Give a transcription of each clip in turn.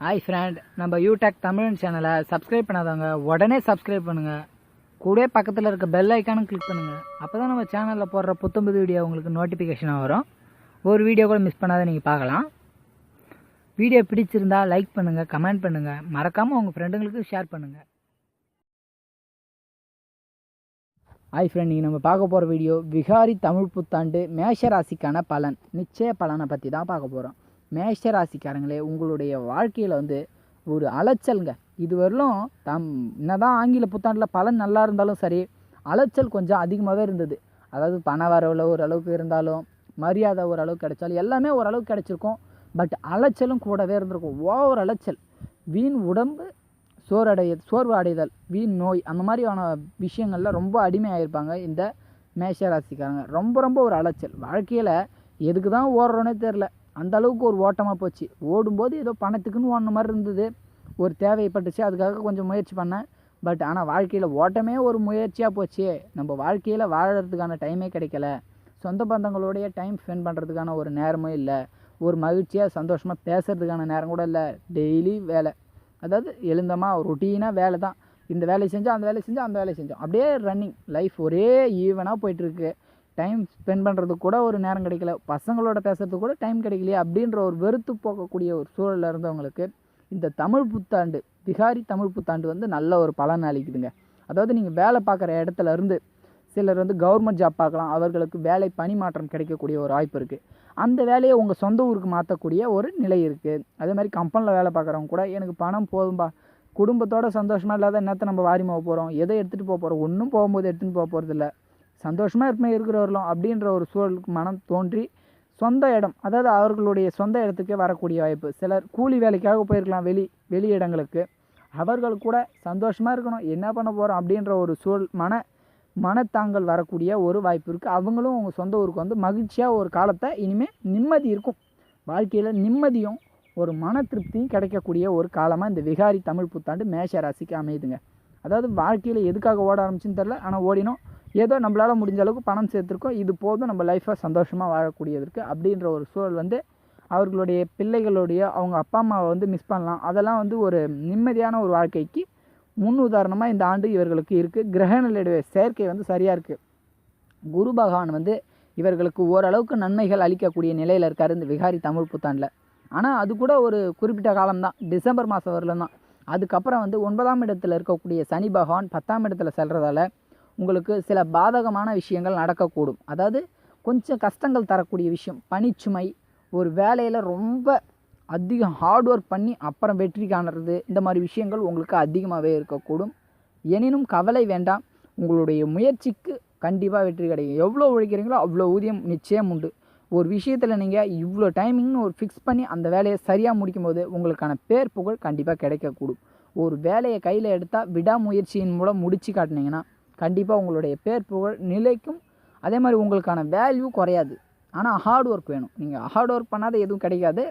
Hi friend நம்ம யூடெக் தமிழ் சேனலை subscribe பண்ணாதவங்க உடனே சப்ஸ்கிரைப் பண்ணுங்கள் கூட பக்கத்தில் இருக்க பெல் ஐக்கானும் கிளிக் பண்ணுங்கள் அப்போ தான் நம்ம சேனலில் போடுற புத்தம்புது வீடியோ உங்களுக்கு நோட்டிஃபிகேஷனாக வரும். ஒரு வீடியோ கூட மிஸ் பண்ணாத நீங்கள் பார்க்கலாம். வீடியோ பிடிச்சிருந்தா லைக் பண்ணுங்கள் கமெண்ட் பண்ணுங்கள் மறக்காமல் உங்கள் ஃப்ரெண்டுங்களுக்கு ஷேர் பண்ணுங்கள் ஹாய் ஃப்ரெண்ட் நீங்கள் நம்ம பார்க்க போகிற வீடியோ விகாரி தமிழ் புத்தாண்டு மேஷ ராசிக்கான பலன். நிச்சய பலனை பற்றி தான் பார்க்க போகிறோம் மேஷ ராசிக்காரங்களே உங்களுடைய வாழ்க்கையில் வந்து ஒரு அலைச்சல்ங்க. இதுவரையிலும் தம் என்னதான் ஆங்கில புத்தாண்டில் பலன் நல்லா இருந்தாலும் சரி அலைச்சல் கொஞ்சம் அதிகமாகவே இருந்தது. அதாவது பண வரவில் ஓரளவுக்கு இருந்தாலும் மரியாதை ஓரளவுக்கு கிடைச்சாலும் எல்லாமே ஓரளவுக்கு கிடச்சிருக்கும். பட் அலைச்சலும் கூடவே இருந்திருக்கும். ஓவர் அலைச்சல். வீண் உடம்பு சோர்வடைய சோர்வு அடைதல் வீண் நோய் அந்த மாதிரியான விஷயங்களில் ரொம்ப அடிமையாயிருப்பாங்க இந்த மேஷ ராசிக்காரங்க ரொம்ப ரொம்ப ஒரு அலைச்சல். வாழ்க்கையில் எதுக்கு தான் ஓடுறோன்னே தெரில அந்த அளவுக்கு ஒரு ஓட்டமாக போச்சு. ஓடும்போது ஏதோ பணத்துக்குன்னு ஓடின மாதிரி இருந்தது. ஒரு தேவைப்பட்டுச்சு. அதுக்காக கொஞ்சம் முயற்சி பண்ணேன். பட் ஆனால் வாழ்க்கையில் ஓட்டமே ஒரு முயற்சியாக போச்சு. நம்ம வாழ்க்கையில் வாழறதுக்கான டைமே கிடைக்கல. சொந்த பந்தங்களோடைய டைம் ஸ்பெண்ட் பண்ணுறதுக்கான ஒரு நேரமும் இல்லை. ஒரு மகிழ்ச்சியாக சந்தோஷமாக பேசுகிறதுக்கான நேரம் கூட இல்லை. டெய்லி வேலை. அதாவது எழுந்தமாக ரொட்டீனாக வேலை தான் இந்த வேலையை செஞ்சோம் அந்த வேலையை செஞ்சோம் அந்த வேலையை செஞ்சோம். அப்படியே ரன்னிங் லைஃப் ஒரே ஈவனாக போயிட்டுருக்கு டைம் ஸ்பெண்ட் பண்ணுறதுக்கு கூட ஒரு நேரம் கிடைக்கல. பசங்களோட பேசுகிறதுக்கு கூட டைம் கிடைக்கலையே அப்படின்ற ஒரு வெறுத்து போகக்கூடிய ஒரு சூழலில் இருந்தவங்களுக்கு இந்த தமிழ் புத்தாண்டு பிகாரி தமிழ் புத்தாண்டு வந்து நல்ல ஒரு பலன் அளிக்குதுங்க. அதாவது நீங்கள் வேலை பார்க்குற இடத்துல இருந்து சிலர் வந்து கவர்மெண்ட் ஜாப் பார்க்கலாம். அவர்களுக்கு வேலை பணிமாற்றம் கிடைக்கக்கூடிய ஒரு வாய்ப்பு இருக்குது அந்த வேலையை உங்கள் சொந்த ஊருக்கு மாற்றக்கூடிய ஒரு நிலை இருக்குது அதே மாதிரி கம்பெனியில் வேலை பார்க்குறவங்க கூட எனக்கு பணம் போதும்பா. குடும்பத்தோட சந்தோஷமாக இல்லாத நேரத்தை நம்ம வாரி போக போகிறோம் எதை எடுத்துகிட்டு போக போகிறோம் ஒன்றும் போகும்போது எடுத்துகிட்டு போக போகிறதில்ல சந்தோஷமாக இருப்பமே இருக்கிறவர்களும் அப்படின்ற ஒரு சூழலுக்கு மனம் தோன்றி சொந்த இடம் அதாவது அவர்களுடைய சொந்த இடத்துக்கே வரக்கூடிய வாய்ப்பு. சிலர் கூலி வேலைக்காக போயிருக்கலாம் வெளி வெளி இடங்களுக்கு. அவர்கள் கூட சந்தோஷமாக இருக்கணும். என்ன பண்ண போகிறோம் அப்படின்ற ஒரு சூழல் மன மனத்தாங்கல் வரக்கூடிய ஒரு வாய்ப்பு இருக்குது அவங்களும் அவங்க சொந்த ஊருக்கு வந்து மகிழ்ச்சியாக ஒரு காலத்தை இனிமேல் நிம்மதி இருக்கும். வாழ்க்கையில் நிம்மதியும் ஒரு மன திருப்தியும் கிடைக்கக்கூடிய ஒரு காலமாக இந்த விகாரி தமிழ் புத்தாண்டு மேஷ ராசிக்கு அமையுதுங்க. அதாவது வாழ்க்கையில் எதுக்காக ஓட ஆரம்பிச்சுன்னு தெரில ஆனால் ஓடினோம். ஏதோ நம்மளால் முடிஞ்ச அளவுக்கு பணம் சேர்த்துருக்கோம். இது போதும் நம்ம லைஃப்பை சந்தோஷமாக வாழக்கூடியதற்கு அப்படின்ற ஒரு சூழல் வந்து அவர்களுடைய பிள்ளைகளுடைய அவங்க அப்பா அம்மாவை வந்து மிஸ் பண்ணலாம். அதெல்லாம் வந்து ஒரு நிம்மதியான ஒரு வாழ்க்கைக்கு முன் உதாரணமாக இந்த ஆண்டு இவர்களுக்கு இருக்குது கிரகங்களுடைய சேர்க்கை வந்து சரியாக இருக்குது குரு பகவான் வந்து இவர்களுக்கு ஓரளவுக்கு நன்மைகள் அளிக்கக்கூடிய நிலையில் இருக்கார் இந்த விகாரி தமிழ் புத்தாண்டில். ஆனால் அது கூட ஒரு குறிப்பிட்ட காலம்தான். டிசம்பர் மாதம் வரலாம் தான் அதுக்கப்புறம் வந்து ஒன்பதாம் இடத்துல இருக்கக்கூடிய சனி பகவான் பத்தாம் இடத்துல செல்றதால உங்களுக்கு சில பாதகமான விஷயங்கள் நடக்கக்கூடும். அதாவது கொஞ்சம் கஷ்டங்கள் தரக்கூடிய விஷயம். பணிச்சுமை ஒரு வேலையில் ரொம்ப அதிகம் ஹார்ட் ஒர்க் பண்ணி அப்புறம் வெற்றி காணுறது இந்த மாதிரி விஷயங்கள் உங்களுக்கு அதிகமாகவே இருக்கக்கூடும். எனினும் கவலை வேண்டாம். உங்களுடைய முயற்சிக்கு கண்டிப்பாக வெற்றி கிடைக்கும். எவ்வளோ உழைக்கிறீங்களோ அவ்வளோ ஊதியம் நிச்சயம் உண்டு. ஒரு விஷயத்தில் நீங்கள் இவ்வளோ டைமிங்னு ஒரு ஃபிக்ஸ் பண்ணி அந்த வேலையை சரியாக முடிக்கும்போது உங்களுக்கான பேர் புகழ் கண்டிப்பாக கிடைக்கக்கூடும். ஒரு வேலையை கையில் எடுத்தால் விடாமுயற்சியின் மூலம் முடிச்சு காட்டினீங்கன்னா கண்டிப்பாக உங்களுடைய பேர் புகழ் நிலைக்கும் அதே மாதிரி உங்களுக்கான வேல்யூ குறையாது. ஆனால் ஹார்ட் ஒர்க் வேணும். நீங்கள் ஹார்ட் ஒர்க் பண்ணாத எதுவும் கிடைக்காது.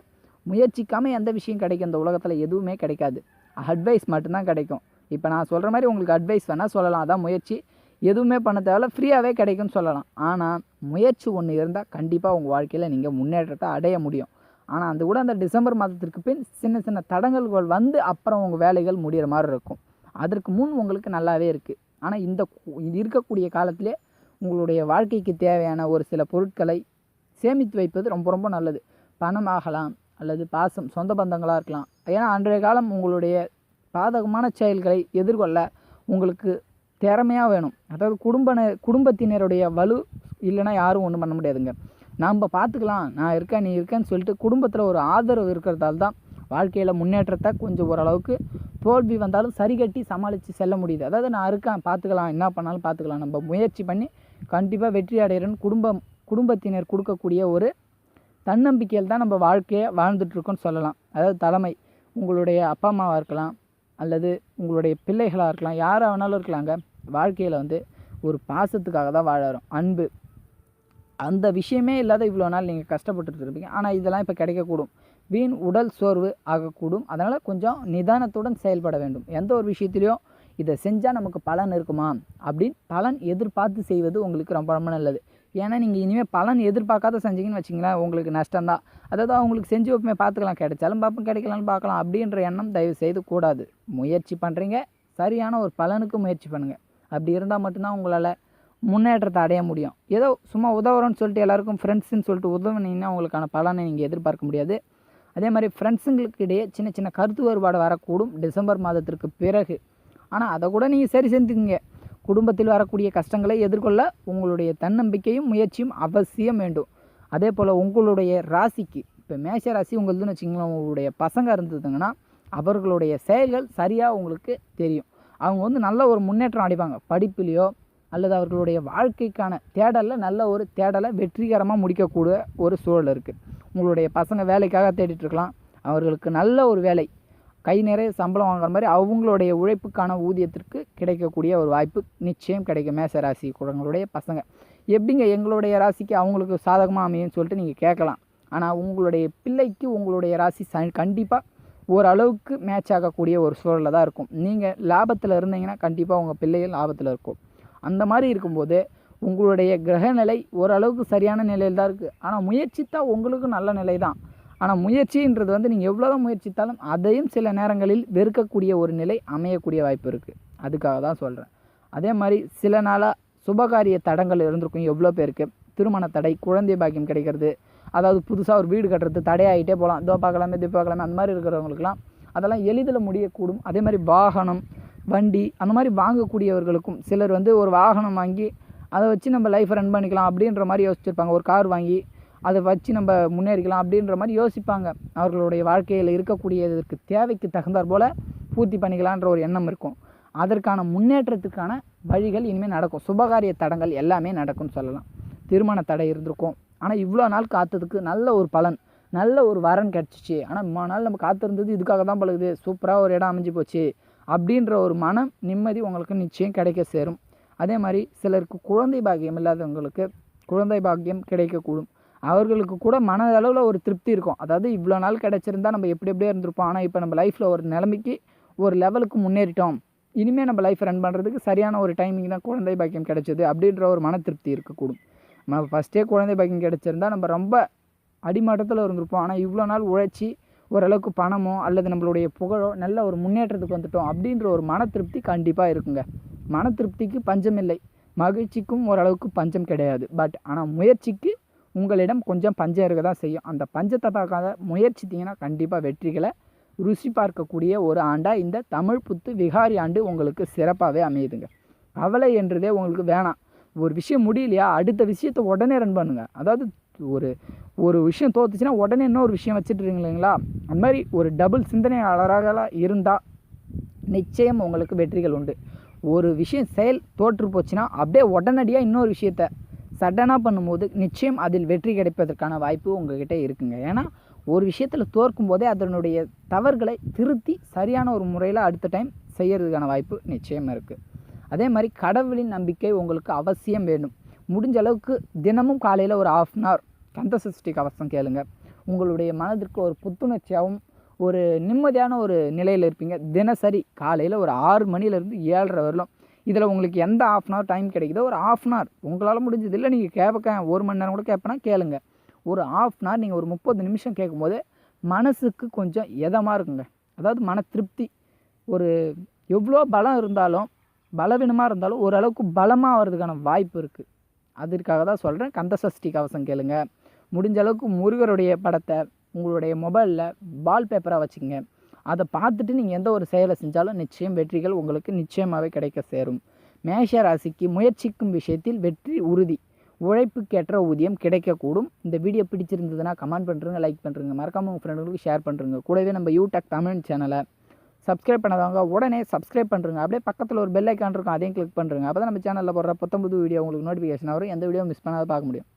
முயற்சிக்காமல் எந்த விஷயம் கிடைக்கும்? இந்த உலகத்தில் எதுவுமே கிடைக்காது. அட்வைஸ் மட்டும்தான் கிடைக்கும். இப்போ நான் சொல்கிற மாதிரி உங்களுக்கு அட்வைஸ் வேணால் சொல்லலாம். அதான் முயற்சி. எதுவுமே பண்ண தேவையில்ல. ஃப்ரீயாகவே கிடைக்கும்னு சொல்லலாம். ஆனால் முயற்சி ஒன்று இருந்தால் கண்டிப்பாக உங்கள் வாழ்க்கையில் நீங்கள் முன்னேற்றத்தை அடைய முடியும். ஆனால் அந்த கூட அந்த டிசம்பர் மாதத்திற்கு பின் சின்ன சின்ன தடங்கல்கள் வந்து அப்புறம் உங்கள் வேலைகள் முடிகிற மாதிரி இருக்கும். அதற்கு முன் உங்களுக்கு நல்லாவே இருக்குது ஆனால் இந்த இது இருக்கக்கூடிய காலத்திலே உங்களுடைய வாழ்க்கைக்கு தேவையான ஒரு சில பொருட்களை சேமித்து வைப்பது ரொம்ப ரொம்ப நல்லது. பணம் ஆகலாம் அல்லது பாசம் சொந்த பந்தங்களாக இருக்கலாம். ஏன்னா அன்றைய காலம் உங்களுடைய பாதகமான செயல்களை எதிர்கொள்ள உங்களுக்கு திறமையாக வேணும். அதாவது குடும்ப குடும்பத்தினருடைய வலு இல்லைன்னா யாரும் ஒன்றும் பண்ண முடியாதுங்க. நாம் பார்த்துக்கலாம். நான் இருக்கேன் நீ இருக்கேன்னு சொல்லிட்டு குடும்பத்தில் ஒரு ஆதரவு இருக்கிறதால தான் வாழ்க்கையில் முன்னேற்றத்தை கொஞ்சம் ஓரளவுக்கு தோல்வி வந்தாலும் சரி கட்டி சமாளித்து செல்ல முடியுது. அதாவது நான் இருக்கேன் பார்த்துக்கலாம் என்ன பண்ணாலும் பார்த்துக்கலாம் நம்ம முயற்சி பண்ணி கண்டிப்பாக வெற்றி அடைகிறேன்னு குடும்பம் குடும்பத்தினர் கொடுக்கக்கூடிய ஒரு தன்னம்பிக்கையில் தான் நம்ம வாழ்க்கையை வாழ்ந்துட்டுருக்கோன்னு சொல்லலாம். அதாவது தலைமை உங்களுடைய அப்பா அம்மாவாக இருக்கலாம் அல்லது உங்களுடைய பிள்ளைகளாக இருக்கலாம் யாராக வேணாலும் இருக்கலாங்க. வாழ்க்கையில் வந்து ஒரு பாசத்துக்காக தான் வாழறோம். அன்பு அந்த விஷயமே இல்லாத இவ்வளோ நாள் நீங்கள் கஷ்டப்பட்டுட்டு இருப்பீங்க ஆனால் இதெல்லாம் இப்போ கிடைக்கக்கூடும். வீண் உடல் சோர்வு ஆகக்கூடும். அதனால் கொஞ்சம் நிதானத்துடன் செயல்பட வேண்டும். எந்த ஒரு விஷயத்திலையும் இதை செஞ்சால் நமக்கு பலன் இருக்குமா? அப்படின்னு பலன் எதிர்பார்த்து செய்வது உங்களுக்கு ரொம்ப ரொம்ப நல்லது. ஏன்னா நீங்கள் இனிமேல் பலன் எதிர்பார்க்காத செஞ்சீங்கன்னு வச்சிங்களேன் உங்களுக்கு நஷ்டம்தான் அதாவது அவங்களுக்கு செஞ்சு வைப்பமே பார்த்துக்கலாம். கிடைச்சாலும் பார்ப்போம் கிடைக்கலாம்னு பார்க்கலாம். அப்படின்ற எண்ணம் தயவு செய்து கூடாது. முயற்சி பண்ணுறீங்க சரியான ஒரு பலனுக்கு முயற்சி பண்ணுங்கள் அப்படி இருந்தால் மட்டும்தான் உங்களால் முன்னேற்றத்தை அடைய முடியும். ஏதோ சும்மா உதவுறோன்னு சொல்லிட்டு எல்லாருக்கும் ஃப்ரெண்ட்ஸுன்னு சொல்லிட்டு உதவுனீங்கன்னா உங்களுக்கான பலனை நீங்கள் எதிர்பார்க்க முடியாது. அதே மாதிரி ஃப்ரெண்ட்ஸுங்களுக்கு இடையே சின்ன சின்ன கருத்து வேறுபாடு வரக்கூடும் டிசம்பர் மாதத்திற்கு பிறகு. ஆனால் அதை கூட நீங்கள் சரி செஞ்சுக்குங்க. குடும்பத்தில் வரக்கூடிய கஷ்டங்களை எதிர்கொள்ள உங்களுடைய தன்னம்பிக்கையும் முயற்சியும் அவசியம் வேண்டும். அதே போல் உங்களுடைய ராசிக்கு இப்போ மேஷ ராசி உங்களுதுன்னு வச்சிங்களேன் உங்களுடைய பசங்க இருந்ததுங்கன்னா அவர்களுடைய செயல்கள் சரியாக உங்களுக்கு தெரியும். அவங்க வந்து நல்ல ஒரு முன்னேற்றம் அடைவாங்க. படிப்புலேயோ அல்லது அவர்களுடைய வாழ்க்கைக்கான தேடலில் நல்ல ஒரு தேடலை வெற்றிகரமாக முடிக்கக்கூடிய ஒரு சூழல் இருக்குது உங்களுடைய பசங்க வேலைக்காக தேடிட்டுருக்கலாம் அவர்களுக்கு நல்ல ஒரு வேலை. கை நிறைய சம்பளம் வாங்குற மாதிரி அவங்களுடைய உழைப்புக்கான ஊதியத்திற்கு கிடைக்கக்கூடிய ஒரு வாய்ப்பு நிச்சயம் கிடைக்கும். மேச ராசி குழந்தைங்களுடைய பசங்க. எப்படிங்க எங்களுடைய ராசிக்கு அவங்களுக்கு சாதகமாக அமையும்னு சொல்லிட்டு நீங்கள் கேட்கலாம். ஆனால் உங்களுடைய பிள்ளைக்கு உங்களுடைய ராசி ச கண்டிப்பாக ஓரளவுக்கு மேட்ச் ஆகக்கூடிய ஒரு சூழலில் தான் இருக்கும். நீங்கள் லாபத்தில் இருந்தீங்கன்னா கண்டிப்பாக உங்கள் பிள்ளைகள் லாபத்தில் இருக்கும். அந்த மாதிரி இருக்கும்போது உங்களுடைய கிரகநிலை ஓரளவுக்கு சரியான நிலையில் தான் இருக்குது ஆனால் முயற்சித்தா உங்களுக்கு நல்ல நிலை தான் ஆனால் முயற்சின்றது வந்து நீங்கள் எவ்வளோ தான் முயற்சித்தாலும் அதையும் சில நேரங்களில் வெறுக்கக்கூடிய ஒரு நிலை அமையக்கூடிய வாய்ப்பு இருக்குது அதுக்காக தான் சொல்கிறேன் அதே மாதிரி சில நாளாக சுபகாரிய தடங்கள் இருந்திருக்கும் எவ்வளோ பேருக்கு. திருமண தடை குழந்தை பாக்கியம் கிடைக்கிறது. அதாவது புதுசாக ஒரு வீடு கட்டுறது தடையாகிட்டே போகலாம். இதோ பார்க்கலாமே இது பார்க்கலாமே அந்த மாதிரி இருக்கிறவங்களுக்குலாம் அதெல்லாம் எளிதில் முடியக்கூடும். அதே மாதிரி வாகனம் வண்டி அந்த மாதிரி வாங்கக்கூடியவர்களுக்கும் சிலர் வந்து ஒரு வாகனம் வாங்கி அதை வச்சு நம்ம லைஃப்பை ரன் பண்ணிக்கலாம் அப்படின்ற மாதிரி யோசிச்சிருப்பாங்க. ஒரு கார் வாங்கி அதை வச்சு நம்ம முன்னேறிக்கலாம் அப்படின்ற மாதிரி யோசிப்பாங்க. அவர்களுடைய வாழ்க்கையில் இருக்கக்கூடியதற்கு தேவைக்கு தகுந்தாற் போல் பூர்த்தி பண்ணிக்கலான்ற ஒரு எண்ணம் இருக்கும். அதற்கான முன்னேற்றத்துக்கான வழிகள் இனிமேல் நடக்கும். சுபகாரிய தடங்கள் எல்லாமே நடக்கும்னு சொல்லலாம். திருமண தடை இருந்திருக்கும். ஆனால் இவ்வளோ நாள் காத்ததுக்கு நல்ல ஒரு பலன் நல்ல ஒரு வரன் கிடச்சிச்சு. ஆனால் இம்மா நாள் நம்ம காத்திருந்தது இதுக்காக தான் பழகுது சூப்பராக ஒரு இடம் அமைஞ்சு போச்சு. அப்படின்ற ஒரு மனம் நிம்மதி உங்களுக்கு நிச்சயம் கிடைக்க சேரும். அதே மாதிரி சிலருக்கு குழந்தை பாக்கியம் இல்லாதவங்களுக்கு குழந்தை பாக்கியம் கிடைக்கக்கூடும். அவர்களுக்கு கூட மனதளவில் ஒரு திருப்தி இருக்கும். அதாவது இவ்வளோ நாள் கிடச்சிருந்தா நம்ம எப்படி எப்படியே இருந்திருப்போம். ஆனால் இப்போ நம்ம லைஃப்பில் ஒரு நிலைமைக்கு ஒரு லெவலுக்கு முன்னேறிட்டோம். இனிமேல் நம்ம லைஃப் ரன் பண்ணுறதுக்கு சரியான ஒரு டைமிங் தான் குழந்தை பாக்கியம் கிடைச்சது அப்படின்ற ஒரு மன திருப்தி இருக்கக்கூடும். நம்ம ஃபஸ்ட்டே குழந்தை பாக்கியம் கிடைச்சிருந்தா நம்ம ரொம்ப அடிமட்டத்தில் இருந்திருப்போம். ஆனால் இவ்வளோ நாள் உழைச்சி ஓரளவுக்கு பணமோ அல்லது நம்மளுடைய புகழோ நல்ல ஒரு முன்னேற்றத்துக்கு வந்துட்டோம் அப்படின்ற ஒரு மன திருப்தி கண்டிப்பாக இருக்குங்க. மன திருப்திக்கு பஞ்சம் இல்லை. மகிழ்ச்சிக்கும் ஓரளவுக்கு பஞ்சம் கிடையாது. பட் ஆனால் முயற்சிக்கு உங்களிடம் கொஞ்சம் பஞ்சம் இருக்க தான் செய்யும். அந்த பஞ்சத்தை பார்க்காத முயற்சித்தீங்கன்னா கண்டிப்பாக வெற்றிகளை ருசி பார்க்கக்கூடிய ஒரு ஆண்டாக இந்த தமிழ் புத்து விகாரி ஆண்டு உங்களுக்கு சிறப்பாகவே அமையுதுங்க. கவலை என்றதே உங்களுக்கு வேணாம். ஒரு விஷயம் முடியலையா? அடுத்த விஷயத்தை உடனே ரன் பண்ணுங்கள் அதாவது ஒரு ஒரு விஷயம் தோத்துச்சுன்னா உடனே இன்னொரு விஷயம் வச்சுட்டு இல்லைங்களா அந்த மாதிரி ஒரு டபுள் சிந்தனையாளராக இருந்தால் நிச்சயம் உங்களுக்கு வெற்றிகள் உண்டு. ஒரு விஷயம் செயல் தோற்று போச்சுன்னா அப்படியே உடனடியாக இன்னொரு விஷயத்த சடனாக பண்ணும்போது நிச்சயம் அதில் வெற்றி கிடைப்பதற்கான வாய்ப்பு உங்ககிட்ட இருக்குங்க. ஏன்னா ஒரு விஷயத்தில் தோற்கும் போதே அதனுடைய தவறுகளை திருத்தி சரியான ஒரு முறையில் அடுத்த டைம் செய்கிறதுக்கான வாய்ப்பு நிச்சயம் இருக்குது அதே மாதிரி கடவுளின் நம்பிக்கை உங்களுக்கு அவசியம் வேண்டும். முடிஞ்ச அளவுக்கு தினமும் காலையில் ஒரு half an hour Kanda Sashti Kavasam கேளுங்க. உங்களுடைய மனதிற்கு ஒரு புத்துணர்ச்சியாகவும் ஒரு நிம்மதியான ஒரு நிலையில் இருப்பீங்க. தினசரி காலையில் ஒரு ஆறு மணிலேருந்து ஏழரை வரலாம் இதில் உங்களுக்கு எந்த ஆஃப் அன் ஹவர் டைம் கிடைக்குதோ ஒரு ஆஃப் அன் ஹவர் உங்களால் முடிஞ்சது இல்லை நீங்கள் கேட்ப ஒரு மணி நேரம் கூட கேட்பேனா கேளுங்க. ஒரு ஆஃப் அன் ஹவர் நீங்கள் ஒரு முப்பது நிமிஷம் கேட்கும்போது மனசுக்கு கொஞ்சம் இதமாக இருக்குங்க. அதாவது மன திருப்தி. ஒரு எவ்வளோ பலம் இருந்தாலும் பலவீனமாக இருந்தாலும் ஓரளவுக்கு பலமாக ஆகிறதுக்கான வாய்ப்பு இருக்குது அதற்காக தான் சொல்கிறேன் கந்த சஷ்டி கவசம் கேளுங்க. முடிஞ்ச அளவுக்கு முருகருடைய படத்தை உங்களுடைய மொபைலில் பால் பேப்பராக வச்சுக்கோங்க. அதை பார்த்துட்டு நீங்கள் எந்த ஒரு செயலை செஞ்சாலும் நிச்சயம் வெற்றிகள் உங்களுக்கு நிச்சயமாகவே கிடைக்க சேரும். மேஷ ராசிக்கு முயற்சிக்கும் விஷயத்தில் வெற்றி உறுதி. உழைப்புக்கேற்ற ஊதியம் கிடைக்கக்கூடும். இந்த வீடியோ பிடிச்சிருந்ததுன்னா கமெண்ட் பண்ணுறங்க லைக் பண்ணுறங்க மறக்காமல் உங்கள் ஃப்ரெண்டுகளுக்கு ஷேர் பண்ணுறங்க கூடவே நம்ம யூடெக் தமிழ் சேனலை சப்ஸ்கிரைப் பண்ணாதவங்க உடனே சப்ஸ்கிரைப் பண்ணுறங்க அப்படியே பக்கத்தில் ஒரு பெல் ஐக்கான் இருக்கும் அதையும் கிளிக் பண்ணுறங்க அப்போ தான் நம்ம சேனலில் போடுற புத்தம்புது வீடியோ உங்களுக்கு நோட்டிஃபிகேஷன் வரும். எந்த வீடியோ மிஸ் பண்ணாத பார்க்க முடியும்.